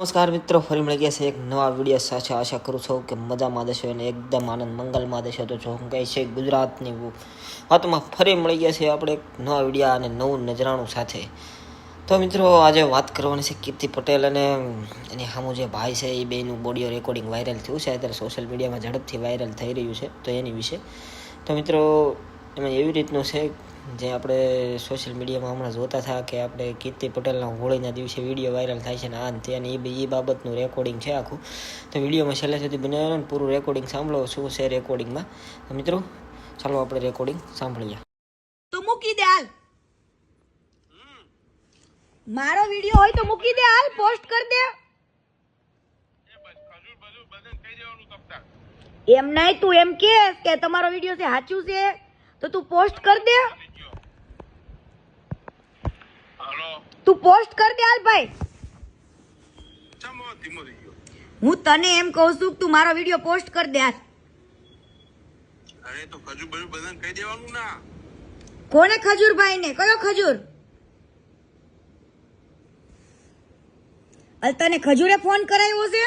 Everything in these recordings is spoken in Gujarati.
નમસ્કાર મિત્રો, ફરી મળી ગયા છે એક નવા વીડિયો સાથે. આશા કરું છું કે મજામાં દેશો અને એકદમ આનંદ મંગલમાં દેશો તો જો કહે છે ગુજરાતની વાતમાં ફરી મળી ગયા છે આપણે એક નવા વિડીયા અને નવું નજરાણું સાથે. તો મિત્રો, આજે વાત કરવાની છે કીર્તિ પટેલ અને એની સામું જે ભાઈ છે, એ બેનું બોડીઓ રેકોર્ડિંગ વાયરલ થયું છે. અત્યારે સોશિયલ મીડિયામાં ઝડપથી વાયરલ થઈ રહ્યું છે, તો એની વિશે. તો મિત્રો, એમાં એવી રીતનું છે જે આપણે સોશિયલ મીડિયામાં હમણાં જોતા હતા કે આપણે કીર્તિ પટેલના હોળીના દિવસે વીડિયો વાયરલ થાય છે ને આ તે અને એ એ બાબતનું રેકોર્ડિંગ છે આખું. તો વિડીયોમાં છેલ્લે સુધી બનાવ્યો ને, પૂરું રેકોર્ડિંગ સાંભળો, શું છે રેકોર્ડિંગમાં તો મિત્રો, ચાલો આપણે રેકોર્ડિંગ સાંભળીએ. તો મૂકી દે હાલ. મારો વીડિયો હોય તો મૂકી દે હાલ પોસ્ટ કરી દે. એમ નહીં તું એમ કે તમારો વીડિયો છે સાચું છે? તો તું પોસ્ટ કર દે. તું પોસ્ટ કર દે હાલ ભાઈ. હું તને એમ કહું છું કે તું મારો વીડિયો પોસ્ટ કર દે હાલ. અરે તો ખજૂર બજુ બધાને કહી દેવાનું ના. કોને ખજૂરભાઈ ને? કયો ખજૂર? અલ તને ખજૂરે ફોન કરાવ્યો છે?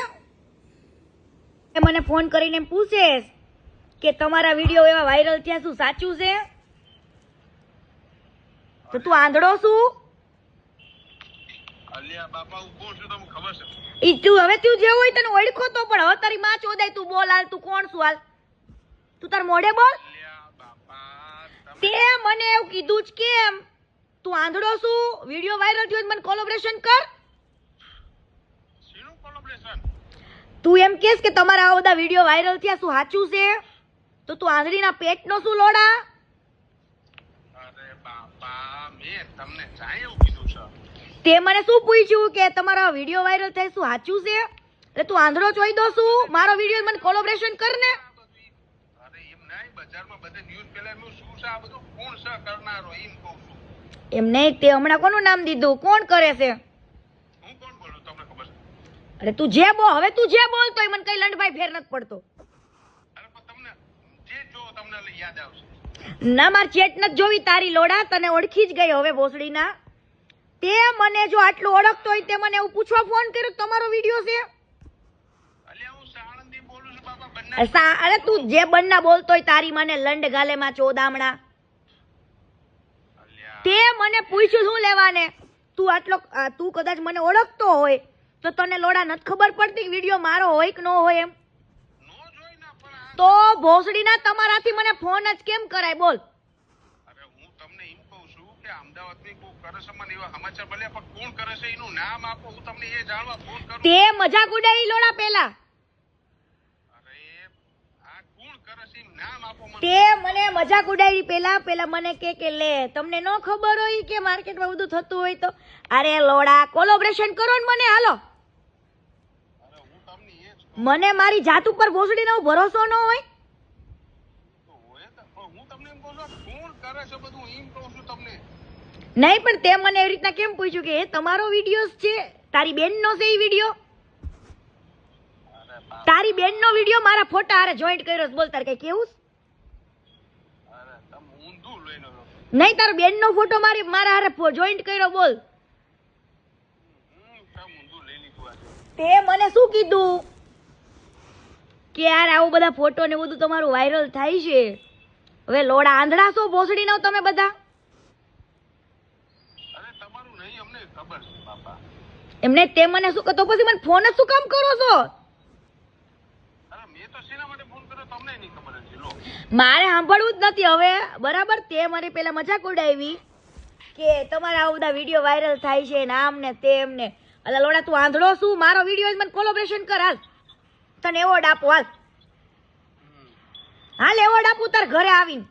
એ મને ફોન કરીને પૂછે કે તમારા વીડિયો એવા વાયરલ થયા શું સાચું છે? તો તું આંધળો શું? ઈ તું હવે તું જે હોય તને ઓળખો તો પણ હવે તારી માં ચોદાય તું બોલ હાલ તું કોણ છું હાલ? તું તાર મોઢે બોલ. તે મને એવું કીધું જ કેમ? તું આંધળો શું? વીડિયો વાયરલ થયો મને કોલેબોરેશન કર. તું એમ કેસ કે તમારા આ બધા વીડિયો વાયરલ થયા શું સાચું છે? તો તું આંધળીના પેટનો શું લોડા? અરે બાપા મેં તમને જાય એવું કીધું છે? તે મને શું પૂછ્યું કે તમારા વીડિયો વાયરલ થાય શું સાચું છે? એટલે તું આંધળો ચોઈ દો શું? મારો વીડિયો મને કોલેબોરેશન કર ને. અરે એમ નહીં બજારમાં બધે ન્યૂઝ પેલા નું શું છે? આ બધું કોણ છે કરનારો? એમ કહું છું. એમ નહીં તે હમણાં કોનું નામ દીધું? કોણ કરે છે? હું કોણ બોલું તમને ખબર છે? અરે તું જે બોલ હવે તું જે બોલતો મને કઈ લંડભાઈ ફેર નથી પડતો અરે પણ તમને જે જો તમને એટલે યાદ આવશે ના માર ચેટ નથી જોવી તારી લોડા તને ઓળખી જ ગઈ હવે ભોસડીના. તે મને જો આટલું ઓળખતો હોય તે મને એવું પૂછવા ફોન કર્યો તમારો વીડિયો છે? અરે તું જે બન્ના બોલતો હોય તારી મને લંડ ગાલે માં ચોદામણા તે મને પૂછ્યું શું લેવાને? તું આટલો તું કદાચ મને ઓળખતો હોય તો તને લોડા નથી ખબર પડતી વીડિયો મારો હોય કે ન હોય એમ? તો ભોસડીના તમારાથી મને ફોન જ કેમ કરાય? બોલ. અરે હું તમને એમ કહું છું કે અમદાવાદની કોઈ કરે છે મને એવા સમાચાર મળ્યા પણ કોણ કરે છે એનું નામ આપો હું તમને એ જાણવા ફોન કરું તે મજાક ઉડાવી લોડા પેલા. અરે આ કોણ કરે છે નામ આપો મને. તે મને મજાક ઉડાવી પેલા પેલા મને કે કે લે તમને ન ખબર હોય કે માર્કેટમાં બધું થતું હોય તો? અરે લોડા કોલોબરેશન કરો ને મને હાલો અરે હું તમને એ જ કહું મને મારી જાત ઉપર ભોસડીનો ભરોસો ન હોય? નહીં પણ તે મને એવી રીતના કેમ પૂછ્યું કે તમારો વીડિયો છે? તારી બેનનો છે એ વીડિયો? તારી બેનનો વીડિયો મારા ફોટા હારે જોઈન્ટ કર્યો બોલ તારે કઈ કેવું. નહીં તારો બેનનો ફોટો મારી મારા હારે જોઈન્ટ કર્યો બોલ. તે મને શું કીધું? કે યાર આવું બધા ફોટો ને બધું તમારું વાયરલ થાય છે. હવે લોડા આંધળા છો ભોસડી નો તમે બધા? એમને તે મને શું તો પછી મને ફોન જ શું કામ કરો છો? મારે સાંભળવું જ નથી હવે. બરાબર? તે મારી પેલા મજાક ઉડાવી કે તમારા આવું બધા વીડિયો વાયરલ થાય છે ને આમ ને તેમ ને. અલા લોડા તું આંધળો શું? મારો વીડિયો મને કોલોબ્રેશન કર હાલ. તને એવો ડાપો હાલ. હાલ એવો આપું તાર ઘરે આવીને.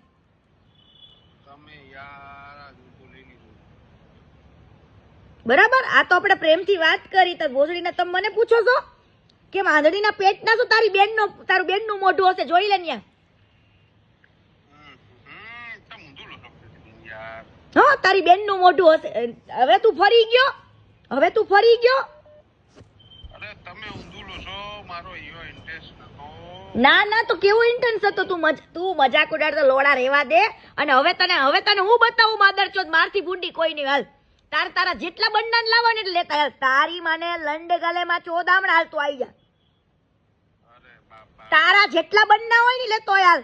બરાબર? આ તો આપણે પ્રેમથી વાત કરી તો ભોસડીને તમે મને પૂછો છો? કે આંધળીના પેટના શું તારી બેનનો તારું બેનનું મોઢું હશે જોઈ લે યાર. હા તારી બેનનું મોઢું હશે. હવે તું ફરી ગયો? હવે તું ફરી ગયો અરે તમે ઊંધું લો છો મારો એવો ઇન્ટરેસ્ટ નતો ના ના તો કેવો ઇન્ટન્સ હતો? તું તું મજાક ઉડાડતો લોડા રેવા દે અને હવે તને હવે તને હું બતાવું માદર ચોદ? મારથી ભૂંડી કોઈ નહીં હાલ. તાર તારા જેટલા બંડાન લાવવા ને એટલે લેતા હાલ. તારી મને લંડ ગલેમાં ચોદામણ હાલ તું આવી જા. તારા જેટલા બંડા હોય ને લેતો હાલ.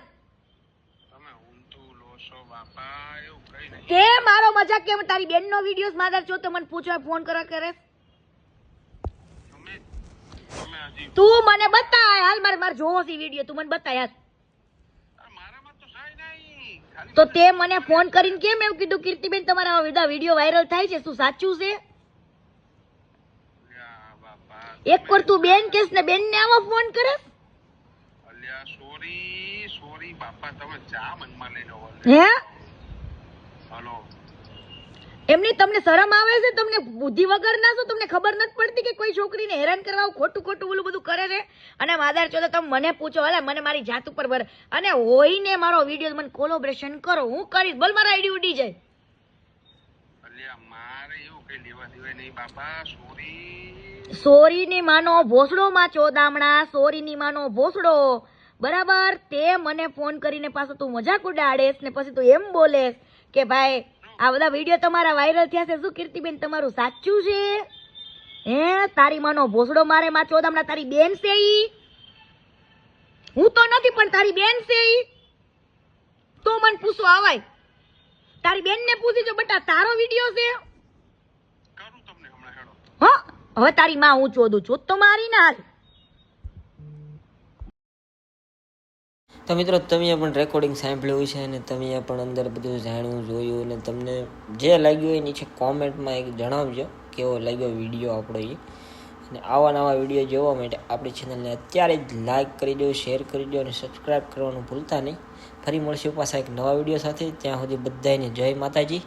કે મારો મજાક કેમ? તારી બેનનો વિડીયોસ માદર છો તો મને પૂછવા ફોન કરવા કરે. હજી તું મને બતાય. હાલ મારે મારે જોવો છે વીડિયો. તું મને બતાય હાલ. તો તો મને ફોન કરીને કેમ એવું કીધું? કીર્તિબેન તમારા બધા વીડિયો વાયરલ થાય છે. શું સાચું છે? એક વાર તું બેન કેસ ને બેન ને આવા ફોન કરે? અલ્યા સોરી સોરી બાપા તમે ચા મનમાં લઈ લો હે? એમની તમને શરમ આવે છે? તમને બુદ્ધિ વગર ના છો તમને ખબર નથી પડતી કે કોઈ છોકરીને હેરાન કરવા ખોટું ખોટું બોલું બધું કરે છે? અને માદાર ચોથે તમે મને પૂછો હલે મને મારી જાત ઉપર ભર. અને હોઈને મારો વીડિયો મને કોલોબ્રેશન કરો હું કરીશ. બોલ મારા આઈડી ઉડી જાય. સોરી સોરીની માનો ભોસડો માં ચોદામણા સોરીની માનો ભોસડો. બરાબર? તે મને ફોન કરીને પાછો તું મજાક ઉડાડેસ ને પછી તું એમ બોલેસ કે ભાઈ આ બધા વીડિયો તમારા વાયરલ થયા છે. શું કીર્તિબેન તમારું સાચું છે? હે? તારી માનો ભોસડો મારે માં ચોદામણા તારી બેન છે ઈ. હું તો નથી પણ તારી બેન છે ઈ. તો મને પૂછો આવાય. તારી બેન ને પૂછી જો બટા તારો વીડિયો છે? કરું તમને હમણાં હેડો. હા? હવે તારી માં હું ચોદું છું. તો મારી ના હાલ. તો મિત્રો, તમે પણ રેકોર્ડિંગ સાંભળ્યું છે અને તમે પણ અંદર બધું જાણ્યું, જોયું અને તમને જે લાગ્યું એની નીચે કોમેન્ટમાં એક જણાવજો, કેવો લાગ્યો વીડિયો આપણો એ. અને આવા નવા વીડિયો જોવા માટે આપણી ચેનલને અત્યારે જ લાઈક કરી દો શેર કરી દો અને સબસ્ક્રાઈબ કરવાનું ભૂલતા નહીં. ફરી મળશું પાછા એક નવા વીડિયો સાથે. ત્યાં સુધી બધાને જય માતાજી.